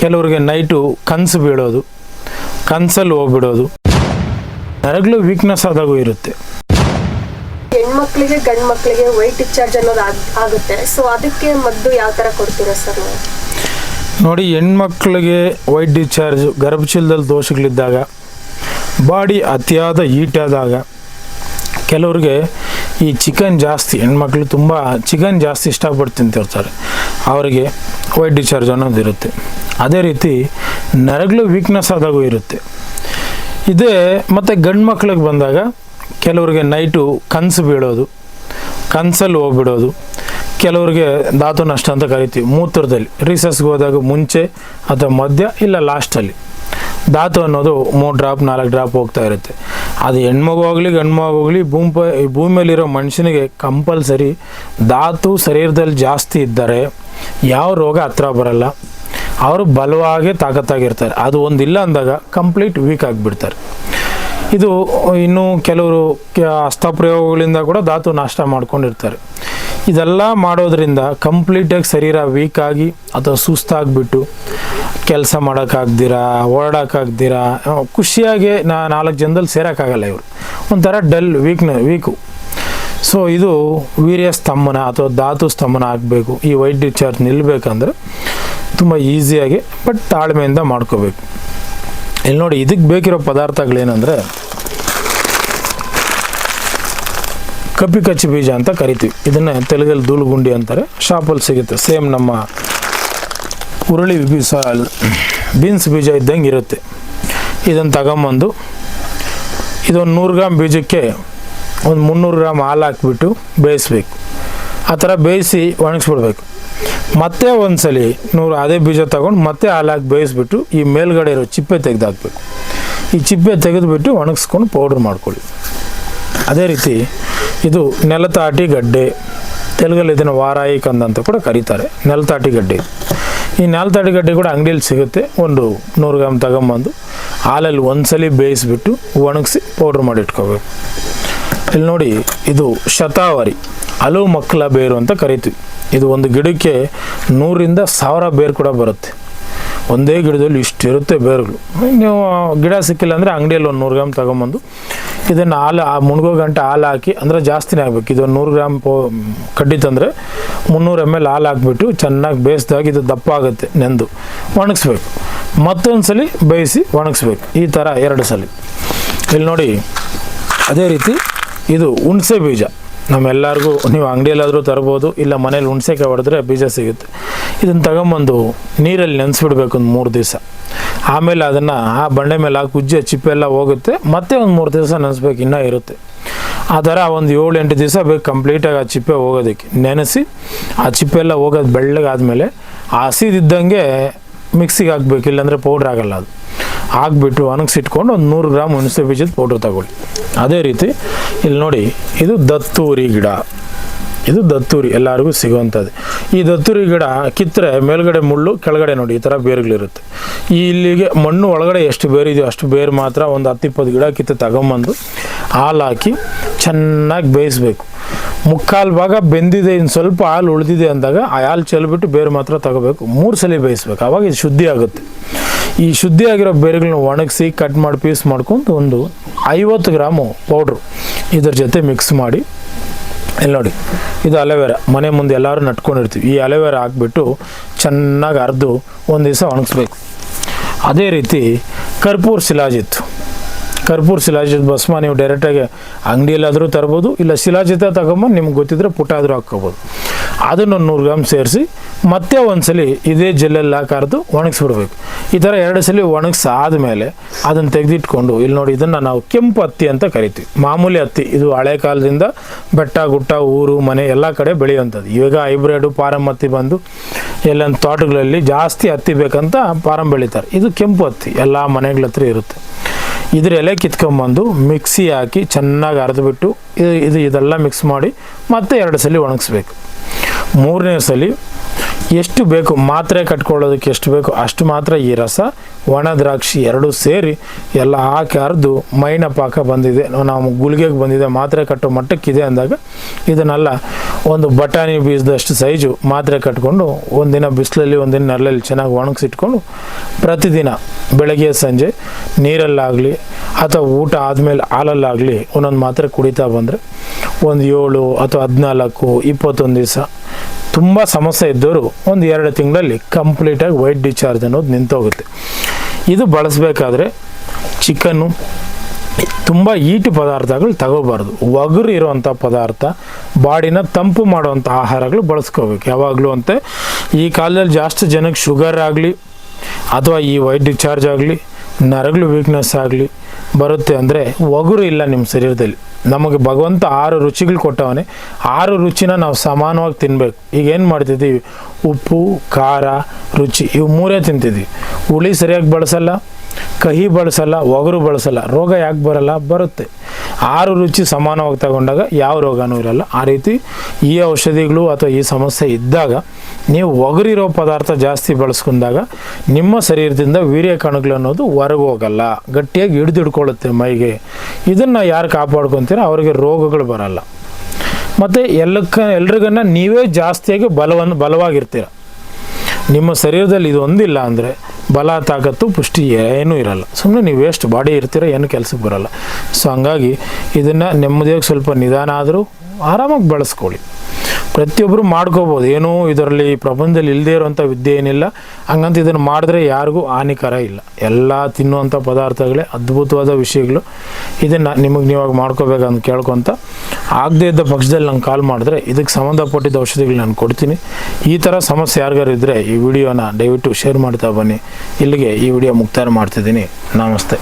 ಕೆಲವರಿಗೆ ನೈಟು ಕನಸು ಬೀಳೋದು ಕನಸಲ್ಲಿ ಹೋಗ್ಬಿಡೋದು. ನರಗಳು ವೀಕ್ನೆಸ್ ಆದಾಗೂ ಇರುತ್ತೆ. ಹೆಣ್ಮಕ್ಳಿಗೆ ಗಂಡ್ ಮಕ್ಳಿಗೆ ವೈಟ್ ಡಿಸ್ಚಾರ್ಜ್ ಅನ್ನೋದು ಆಗುತ್ತೆ. ಸೊ ಅದಕ್ಕೆ ಮದ್ದು ಯಾವ ತರ ಕೊಡ್ತೀರಾ ಸರ್ ನೋಡಿ ಹೆಣ್ಮಕ್ಳಿಗೆ ವೈಟ್ ಡಿಸ್ಚಾರ್ಜ್ ಗರ್ಭಶೀಲದಲ್ಲಿ ದೋಷಗಳಿದ್ದಾಗ ಬಾಡಿ ಅತಿಯಾದ ಹೀಟ್ ಆದಾಗ ಕೆಲವ್ರಿಗೆ ಈ ಚಿಕನ್ ಜಾಸ್ತಿ, ಹೆಣ್ಮಕ್ಳು ತುಂಬ ಚಿಕನ್ ಜಾಸ್ತಿ ಇಷ್ಟಪಟ್ಟು ತಿಂತಿರ್ತಾರೆ ಅವರಿಗೆ ವೈಟ್ ಡಿಸ್ಚಾರ್ಜ್ ಅನ್ನೋದು ಇರುತ್ತೆ. ಅದೇ ರೀತಿ ನರಗಳು ವೀಕ್ನೆಸ್ ಆದಾಗೂ ಇರುತ್ತೆ. ಇದೇ ಮತ್ತು ಗಂಡು ಮಕ್ಳಿಗೆ ಬಂದಾಗ ಕೆಲವರಿಗೆ ನೈಟು ಕನಸು ಬೀಳೋದು ಕನಸಲ್ಲಿ ಹೋಗ್ಬಿಡೋದು, ಕೆಲವರಿಗೆ ಧಾತು ನಷ್ಟ ಅಂತ ಕರಿತೀವಿ. ಮೂತ್ರದಲ್ಲಿ ರಿಸಸ್ಗೆ ಹೋದಾಗ ಮುಂಚೆ ಅಥವಾ ಮಧ್ಯ ಇಲ್ಲ ಲಾಸ್ಟಲ್ಲಿ ಧಾತು ಅನ್ನೋದು ಮೂರು ಡ್ರಾಪ್ ನಾಲ್ಕು ಡ್ರಾಪ್ ಹೋಗ್ತಾ ಇರುತ್ತೆ. ಅದು ಹೆಣ್ಮಗು ಆಗಲಿ ಗಂಡು ಆಗಲಿ, ಭೂಮಿ ಭೂಮಿಯಲ್ಲಿರೋ ಮನುಷ್ಯನಿಗೆ ಕಂಪಲ್ಸರಿ ಧಾತು ಶರೀರದಲ್ಲಿ ಜಾಸ್ತಿ ಇದ್ದರೆ ಯಾವ ರೋಗ ಹತ್ರ ಬರಲ್ಲ. ಅವರು ಬಲವಾಗಿ ತಾಕತ್ತಾಗಿರ್ತಾರೆ. ಅದು ಒಂದಿಲ್ಲ ಅಂದಾಗ ಕಂಪ್ಲೀಟ್ ವೀಕ್ ಆಗಿಬಿಡ್ತಾರೆ. ಇದು ಇನ್ನೂ ಕೆಲವರು ಹಸ್ತಪ್ರಯೋಗಗಳಿಂದ ಕೂಡ ಧಾತು ನಾಶ ಮಾಡ್ಕೊಂಡಿರ್ತಾರೆ. ಇದೆಲ್ಲ ಮಾಡೋದ್ರಿಂದ ಕಂಪ್ಲೀಟಾಗಿ ಶರೀರ ವೀಕ್ ಆಗಿ ಅಥವಾ ಸುಸ್ತಾಗ್ಬಿಟ್ಟು ಕೆಲಸ ಮಾಡೋಕ್ಕಾಗ್ದಿರಾ ಓಡಾಕಾಗ್ದಿರಾ ಖುಷಿಯಾಗಿ ನಾ ನಾಲ್ಕು ಜನದಲ್ಲಿ ಸೇರೋಕ್ಕಾಗಲ್ಲ ಇವರು. ಒಂಥರ ಡಲ್ ವೀಕ್ನ ವೀಕು ಸೊ ಇದು ವೀರ್ಯ ಸ್ತಂಭನ ಅಥವಾ ಧಾತು ಸ್ತಂಭನ ಆಗಬೇಕು. ಈ ವೈಟ್ ಡಿಸ್ಚಾರ್ಜ್ ನಿಲ್ಲಬೇಕಂದ್ರೆ ತುಂಬ ಈಸಿಯಾಗಿ ಬಟ್ ತಾಳ್ಮೆಯಿಂದ ಮಾಡ್ಕೋಬೇಕು. ಇಲ್ಲಿ ನೋಡಿ ಇದಕ್ಕೆ ಬೇಕಿರೋ ಪದಾರ್ಥಗಳೇನೆಂದರೆ ಕಪ್ಪಿ ಕಚ್ಚಿ ಬೀಜ ಅಂತ ಕರಿತೀವಿ. ಇದನ್ನು ತೆಲುಗಲ್ಲಿ ಧೂಳುಗುಂಡಿ ಅಂತಾರೆ. ಶಾಪಲ್ಲಿ ಸಿಗುತ್ತೆ. ಸೇಮ್ ನಮ್ಮ ಹುರುಳಿ ಬೀಸ, ಬೀನ್ಸ್ ಬೀಜ ಇದ್ದಂಗೆ ಇರುತ್ತೆ ಇದನ್ನು ತಗೊಂಬಂದು ಇದೊಂದು ನೂರು ಗ್ರಾಮ್ ಬೀಜಕ್ಕೆ ಒಂದು ಮುನ್ನೂರು ಗ್ರಾಮ್ ಹಾಲು ಹಾಕ್ಬಿಟ್ಟು ಬೇಯಿಸ್ಬೇಕು. ಆ ಥರ ಬೇಯಿಸಿ ಒಣಗಿಸ್ಬಿಡ್ಬೇಕು. ಮತ್ತೆ ಒಂದ್ಸಲಿ ನೂರು ಅದೇ ಬೀಜ ತಗೊಂಡು ಮತ್ತೆ ಹಾಲು ಹಾಕಿ ಬೇಯಿಸ್ಬಿಟ್ಟು ಈ ಮೇಲ್ಗಡೆ ಇರೋ ಚಿಪ್ಪೆ ತೆಗೆದು ಹಾಕ್ಬೇಕು ಈ ಚಿಪ್ಪೆ ತೆಗೆದುಬಿಟ್ಟು ಒಣಗಿಸ್ಕೊಂಡು ಪೌಡ್ರ್ ಮಾಡ್ಕೊಳ್ಳಿ. ಅದೇ ರೀತಿ ಇದು ನೆಲತಾಟಿ ಗಡ್ಡೆ. ತೆಲುಗಲ್ಲಿ ಇದನ್ನು ವಾರಾಯಿ ಕಂದ ಅಂತ ಕೂಡ ಕರೀತಾರೆ. ನೆಲತಾಟಿ ಗಡ್ಡೆ. ಈ ನೆಲತಾಟಿ ಗಡ್ಡೆ ಕೂಡ ಅಂಗಡಿಯಲ್ಲಿ ಸಿಗುತ್ತೆ. ಒಂದು ನೂರು ಗ್ರಾಮ್ ತಗೊಂಬಂದು ಹಾಲಲ್ಲಿ ಒಂದ್ಸಲಿ ಬೇಯಿಸಿಬಿಟ್ಟು ಒಣಗಿಸಿ ಪೌಡ್ರ್ ಮಾಡಿ ಇಟ್ಕೋಬೇಕು. ಇಲ್ಲಿ ನೋಡಿ, ಇದು ಶತಾವರಿ. ಹಲವು ಮಕ್ಕಳ ಬೇರು ಅಂತ ಕರಿತೀವಿ. ಇದು ಒಂದು ಗಿಡಕ್ಕೆ ನೂರಿಂದ ಸಾವಿರ ಬೇರು ಕೂಡ ಬರುತ್ತೆ. ಒಂದೇ ಗಿಡದಲ್ಲಿ ಇಷ್ಟಿರುತ್ತೆ ಬೇರುಗಳು. ನೀವು ಗಿಡ ಸಿಕ್ಕಿಲ್ಲ ಅಂದರೆ ಅಂಗಡಿಯಲ್ಲಿ ಒಂದು ನೂರು ಗ್ರಾಮ್ ತಗೊಂಬಂದು ಇದನ್ನು ಹಾಲು, ಆ ಮುಣಗೋ ಗಂಟೆ ಹಾಲು ಹಾಕಿ, ಅಂದರೆ ಜಾಸ್ತಿನೇ ಆಗಬೇಕು. ಇದು ನೂರು ಗ್ರಾಮ್ ಪೋ ಕಡ್ಡಿ ತಂದರೆ ಮುನ್ನೂರು ಎಂ ಎಲ್ ಹಾಲು ಹಾಕ್ಬಿಟ್ಟು ಚೆನ್ನಾಗಿ ಬೇಯಿಸಿದಾಗ ಇದು ದಪ್ಪ ಆಗುತ್ತೆ, ನೆಂದು. ಒಣಗಿಸ್ಬೇಕು. ಮತ್ತೊಂದು ಸಲ ಬೇಯಿಸಿ ಒಣಗಿಸ್ಬೇಕು. ಈ ಥರ ಎರಡು ಸಲ. ಇಲ್ಲಿ ನೋಡಿ, ಅದೇ ರೀತಿ ಇದು ಹುಣಸೆ ಬೀಜ. ನಮ್ಮೆಲ್ಲರಿಗೂ ನೀವು ಅಂಗಡಿಯಲ್ಲಾದರೂ ತರ್ಬೋದು, ಇಲ್ಲ ಮನೇಲಿ ಹುಣಸೆಕಾಯಿ ಹೊಡೆದ್ರೆ ಬೀಜ ಸಿಗುತ್ತೆ. ಇದನ್ನು ತಗೊಂಬಂದು ನೀರಲ್ಲಿ ನೆನೆಸ್ಬಿಡ್ಬೇಕು ಒಂದು ಮೂರು ದಿವಸ. ಆಮೇಲೆ ಅದನ್ನು ಆ ಬಂಡೆ ಮೇಲೆ ಹಾಕಿ ಉಜ್ಜಿ ಚಿಪ್ಪೆ ಎಲ್ಲ ಹೋಗುತ್ತೆ. ಮತ್ತೆ ಒಂದು ಮೂರು ದಿವಸ ನೆನೆಸ್ಬೇಕು, ಇನ್ನೂ ಇರುತ್ತೆ. ಆ ಥರ ಒಂದು ಏಳು ಎಂಟು ದಿವಸ ಬೇಕು ಕಂಪ್ಲೀಟಾಗಿ ಆ ಚಿಪ್ಪೆ ಹೋಗೋದಕ್ಕೆ. ನೆನೆಸಿ ಆ ಚಿಪ್ಪೆಲ್ಲ ಹೋಗೋದು ಬೆಳ್ಳಗಾದ್ಮೇಲೆ ಆ ಹಸಿದಿದ್ದಂಗೆ ಮಿಕ್ಸಿಗೆ ಹಾಕ್ಬೇಕು, ಇಲ್ಲಾಂದರೆ ಪೌಡ್ರ್ ಆಗಲ್ಲ ಅದು. ಹಾಕ್ಬಿಟ್ಟು ಒಣಗಿಸಿಟ್ಕೊಂಡು ಒಂದು ನೂರು ಗ್ರಾಮ್ ಹುಣಸೆ ಬೀಜದ ಪೌಡ್ರ್ ತಗೊಳ್ಳಿ. ಅದೇ ರೀತಿ, ಇಲ್ಲಿ ನೋಡಿ, ಇದು ದತ್ತೂರಿ ಗಿಡ. ಇದು ದತ್ತೂರಿ, ಎಲ್ಲರಿಗೂ ಸಿಗುವಂಥದ್ದು. ಈ ದತ್ತೂರಿ ಗಿಡ ಕಿತ್ತರೆ ಮೇಲ್ಗಡೆ ಮುಳ್ಳು, ಕೆಳಗಡೆ ನೋಡಿ, ಈ ಥರ ಬೇರುಗಳಿರುತ್ತೆ. ಈ ಇಲ್ಲಿಗೆ ಮಣ್ಣು ಒಳಗಡೆ ಎಷ್ಟು ಬೇರು ಇದೆಯೋ ಅಷ್ಟು ಬೇರು ಮಾತ್ರ ಒಂದು ಹತ್ತು ಇಪ್ಪತ್ತು ಗಿಡ ಕಿತ್ತು ತಗೊಂಬಂದು ಹಾಲು ಹಾಕಿ ಚೆನ್ನಾಗಿ ಬೇಯಿಸ್ಬೇಕು. ಮುಕ್ಕಾಲು ಭಾಗ ಬೆಂದಿದೆ, ಇನ್ನು ಸ್ವಲ್ಪ ಹಾಲು ಉಳಿದಿದೆ ಅಂದಾಗ ಆ ಹಾಲು ಚೆಲ್ಬಿಟ್ಟು ಬೇರು ಮಾತ್ರ ತಗೋಬೇಕು. ಮೂರು ಸಲ ಬೇಯಿಸ್ಬೇಕು, ಆವಾಗ ಇದು ಶುದ್ಧಿ ಆಗುತ್ತೆ. ಈ ಶುದ್ಧಿ ಆಗಿರೋ ಬೇರುಗಳನ್ನ ಒಣಗಿಸಿ, ಕಟ್ ಮಾಡಿ, ಪೀಸ್ ಮಾಡ್ಕೊಂಡು ಒಂದು ಐವತ್ತು ಗ್ರಾಮು ಪೌಡ್ರು ಇದ್ರ ಜೊತೆ ಮಿಕ್ಸ್ ಮಾಡಿ ಇಲ್ಲಿ ನೋಡಿ, ಇದು ಅಲೆವೇರ ಮನೆ ಮುಂದೆ ಎಲ್ಲರೂ ನಟ್ಕೊಂಡಿರ್ತೀವಿ ಈ ಅಲೆವೇರ ಹಾಕ್ಬಿಟ್ಟು ಚೆನ್ನಾಗಿ ಅರ್ದು ಒಂದು ದಿವಸ ಒಣಗಿಸ್ಬೇಕು. ಅದೇ ರೀತಿ ಕರ್ಪೂರ್ ಶಿಲಾಜಿತ್ತು. ಕರ್ಪೂರ್ ಶಿಲಾಜಿತ್ ಭಸ್ಮ ನೀವು ಡೈರೆಕ್ಟಾಗಿ ಅಂಗಡಿಯಲ್ಲಾದರೂ ತರ್ಬೋದು, ಇಲ್ಲ ಶಿಲಾಜಿತ ತಗೊಂಬಂದು ನಿಮ್ಗೆ ಗೊತ್ತಿದ್ರೆ ಪುಟ್ಟ ಆದರೂ ಹಾಕ್ಕೋಬೋದು. ಅದನ್ನು ನೂರು ಗ್ರಾಮ್ ಸೇರಿಸಿ ಮತ್ತೆ ಒಂದ್ಸಲಿ ಇದೇ ಜೆಲ್ಲಲ್ಲಿ ಕರೆದು ಅರ್ದು ಒಣಗಿಸ್ಬಿಡ್ಬೇಕು. ಈ ಥರ ಎರಡು ಸಲ ಆದಮೇಲೆ ಅದನ್ನು ತೆಗೆದಿಟ್ಕೊಂಡು, ಇಲ್ಲಿ ನೋಡಿ ಇದನ್ನು ನಾವು ಕೆಂಪು ಹತ್ತಿ ಅಂತ ಕರಿತೀವಿ. ಮಾಮೂಲಿ ಹತ್ತಿ, ಇದು ಹಳೆ ಕಾಲದಿಂದ ಬೆಟ್ಟ, ಗುಟ್ಟ, ಊರು, ಮನೆ ಎಲ್ಲ ಕಡೆ ಬೆಳೆಯುವಂಥದ್ದು. ಇವಾಗ ಹೈಬ್ರಿಡು ಪಾರಂ ಹತ್ತಿ ಬಂದು ಎಲ್ಲೊಂದು ತೋಟಗಳಲ್ಲಿ ಜಾಸ್ತಿ ಹತ್ತಿ ಬೇಕಂತ ಪಾರಂ ಬೆಳೀತಾರೆ. ಇದು ಕೆಂಪು ಹತ್ತಿ, ಎಲ್ಲ ಮನೆಗಳ ಹತ್ರ ಇರುತ್ತೆ. ಇದ್ರ ಎಲೆ ಕಿತ್ಕೊಂಬಂದು ಮಿಕ್ಸಿ ಹಾಕಿ ಚೆನ್ನಾಗಿ ಅರೆದುಬಿಟ್ಟು, ಇದು ಇದು ಇದೆಲ್ಲ ಮಿಕ್ಸ್ ಮಾಡಿ ಮತ್ತೆ ಎರಡು ಸಲ ಒಣಗಿಸ್ಬೇಕು. ಮೂರನೇ ಸಲ ಎಷ್ಟು ಬೇಕು, ಮಾತ್ರೆ ಕಟ್ಕೊಳ್ಳೋದಕ್ಕೆ ಎಷ್ಟು ಬೇಕು, ಅಷ್ಟು ಮಾತ್ರ ಈ ರಸ, ಒಣ ದ್ರಾಕ್ಷಿ ಎರಡೂ ಸೇರಿ ಎಲ್ಲ ಹಾಕಿ ಅರ್ದು ಮೈನ ಪಾಕ ಬಂದಿದೆ. ನಾವು ಗುಳಿಗೆಗೆ ಬಂದಿದೆ, ಮಾತ್ರೆ ಕಟ್ಟೋ ಮಟ್ಟಕ್ಕಿದೆ ಅಂದಾಗ ಇದನ್ನೆಲ್ಲ ಒಂದು ಬಟಾಣಿ ಬೀಜದಷ್ಟು ಸೈಜು ಮಾತ್ರೆ ಕಟ್ಕೊಂಡು ಒಂದಿನ ಬಿಸಿಲಲ್ಲಿ, ಒಂದಿನ ನೆರಳಲ್ಲಿ ಚೆನ್ನಾಗಿ ಒಣಗಿಸಿಟ್ಕೊಂಡು ಪ್ರತಿದಿನ ಬೆಳಗ್ಗೆ, ಸಂಜೆ ನೀರಲ್ಲಾಗಲಿ ಅಥವಾ ಊಟ ಆದಮೇಲೆ ಹಾಲಲ್ಲಾಗಲಿ ಒಂದೊಂದು ಮಾತ್ರೆ ಕುಡಿತಾ ಬಂದರೆ ಒಂದು ಏಳು ಅಥವಾ ಹದಿನಾಲ್ಕು, ಇಪ್ಪತ್ತೊಂದು ದಿವಸ ತುಂಬ ಸಮಸ್ಯೆ ಇದ್ದವರು ಒಂದು ಎರಡು ತಿಂಗಳಲ್ಲಿ ಕಂಪ್ಲೀಟಾಗಿ ವೈಟ್ ಡಿಸ್ಚಾರ್ಜ್ ಅನ್ನೋದು ನಿಂತೋಗುತ್ತೆ. ಇದು ಬಳಸಬೇಕಾದ್ರೆ ಚಿಕನ್ನು ತುಂಬ ಈಟು ಪದಾರ್ಥಗಳು ತಗೋಬಾರ್ದು. ಒಗರು ಇರುವಂಥ ಪದಾರ್ಥ, ಬಾಡಿನ ತಂಪು ಮಾಡುವಂಥ ಆಹಾರಗಳು ಬಳಸ್ಕೋಬೇಕು. ಯಾವಾಗಲೂ ಅಂತೆ, ಈ ಕಾಲದಲ್ಲಿ ಜಾಸ್ತಿ ಜನಕ್ಕೆ ಶುಗರ್ ಆಗಲಿ, ಅಥವಾ ಈ ವೈಟ್ ಡಿಸ್ಚಾರ್ಜ್ ಆಗಲಿ, ನರಗಳು ವೀಕ್ನೆಸ್ ಆಗಲಿ ಬರುತ್ತೆ. ಅಂದರೆ ಒಗರು ಇಲ್ಲ ನಿಮ್ಮ ಶರೀರದಲ್ಲಿ. ನಮಗೆ ಭಗವಂತ ಆರು ರುಚಿಗಳು ಕೊಟ್ಟವನೇ. ಆರು ರುಚಿನ ನಾವು ಸಮಾನವಾಗಿ ತಿನ್ಬೇಕು. ಈಗ ಏನು ಮಾಡ್ತಿದ್ದೀವಿ? ಉಪ್ಪು, ಖಾರ, ರುಚಿ ಇವು ಮೂರೇ ತಿಂತಿದ್ದೀವಿ ಹುಳಿ ಸರಿಯಾಗಿ ಬಳಸಲ್ಲ, ಕಹಿ ಬಳಸಲ್ಲ, ಒಗರು ಬಳಸಲ್ಲ. ರೋಗ ಯಾಕೆ ಬರಲ್ಲ? ಬರುತ್ತೆ. ಆರು ರುಚಿ ಸಮಾನವಾಗಿ ತಗೊಂಡಾಗ ಯಾವ ರೋಗನೂ ಇರಲ್ಲ. ಆ ರೀತಿ ಈ ಔಷಧಿಗಳು ಅಥವಾ ಈ ಸಮಸ್ಯೆ ಇದ್ದಾಗ ನೀವು ಒಗರಿರೋ ಪದಾರ್ಥ ಜಾಸ್ತಿ ಬಳಸ್ಕೊಂಡಾಗ ನಿಮ್ಮ ಶರೀರದಿಂದ ವೀರ್ಯ ಕಣಗಳು ಅನ್ನೋದು ಹೊರಗೆ ಹೋಗಲ್ಲ. ಗಟ್ಟಿಯಾಗಿ ಹಿಡಿದಿಡ್ಕೊಳ್ಳುತ್ತೆ ಮೈಗೆ. ಇದನ್ನು ಯಾರು ಕಾಪಾಡ್ಕೊತೀರೋ ಅವರಿಗೆ ರೋಗಗಳು ಬರಲ್ಲ. ಮತ್ತು ಎಲ್ಲಕ್ಕ, ಎಲ್ರಿಗನ್ನ ನೀವೇ ಜಾಸ್ತಿಯಾಗಿ ಬಲವನ್ನು ಬಲವಾಗಿರ್ತೀರ. ನಿಮ್ಮ ಶರೀರದಲ್ಲಿ ಇದು ಒಂದಿಲ್ಲ ಅಂದರೆ ಬಲ ತಾಕತ್ತು ಪುಷ್ಟಿ ಏನೂ ಇರಲ್ಲ. ಸುಮ್ಮನೆ ನೀವು ವೇಸ್ಟ್ ಬಾಡಿ ಇರ್ತೀರ, ಏನು ಕೆಲಸಕ್ಕೆ ಬರಲ್ಲ. ಸೊ ಹಂಗಾಗಿ ಇದನ್ನು ನೆಮ್ಮದಿಯಾಗಿ ಸ್ವಲ್ಪ ನಿಧಾನ ಆದರೂ ಆರಾಮಾಗಿ ಬಳಸ್ಕೊಳ್ಳಿ. ಪ್ರತಿಯೊಬ್ಬರು ಮಾಡ್ಕೋಬೋದು. ಏನೂ ಇದರಲ್ಲಿ ಪ್ರಪಂಚದಲ್ಲಿ ಇಲ್ಲದೇ ಇರುವಂಥ ವಿದ್ಯೆ ಏನಿಲ್ಲ. ಹಂಗಂತ ಇದನ್ನು ಮಾಡಿದ್ರೆ ಯಾರಿಗೂ ಹಾನಿಕರ ಇಲ್ಲ. ಎಲ್ಲ ತಿನ್ನುವಂಥ ಪದಾರ್ಥಗಳೇ ಅದ್ಭುತವಾದ ವಿಷಯಗಳು. ಇದನ್ನು ನಿಮಗೆ ನೀವಾಗ ಮಾಡ್ಕೋಬೇಕಂತ ಕೇಳ್ಕೊತ ಆಗದೇ ಇದ್ದ ಪಕ್ಷದಲ್ಲಿ ನಂಗೆ ಕಾಲ್ ಮಾಡಿದ್ರೆ ಇದಕ್ಕೆ ಸಂಬಂಧಪಟ್ಟಿದ್ದ ಔಷಧಿಗಳು ನಾನು ಕೊಡ್ತೀನಿ. ಈ ಥರ ಸಮಸ್ಯೆ ಯಾರಿಗಾರು ಇದ್ದರೆ ಈ ವಿಡಿಯೋನ ದಯವಿಟ್ಟು ಶೇರ್ ಮಾಡ್ತಾ ಬನ್ನಿ. ಇಲ್ಲಿಗೆ ಈ ವಿಡಿಯೋ ಮುಕ್ತಾಯ ಮಾಡ್ತಿದ್ದೀನಿ. ನಮಸ್ತೆ.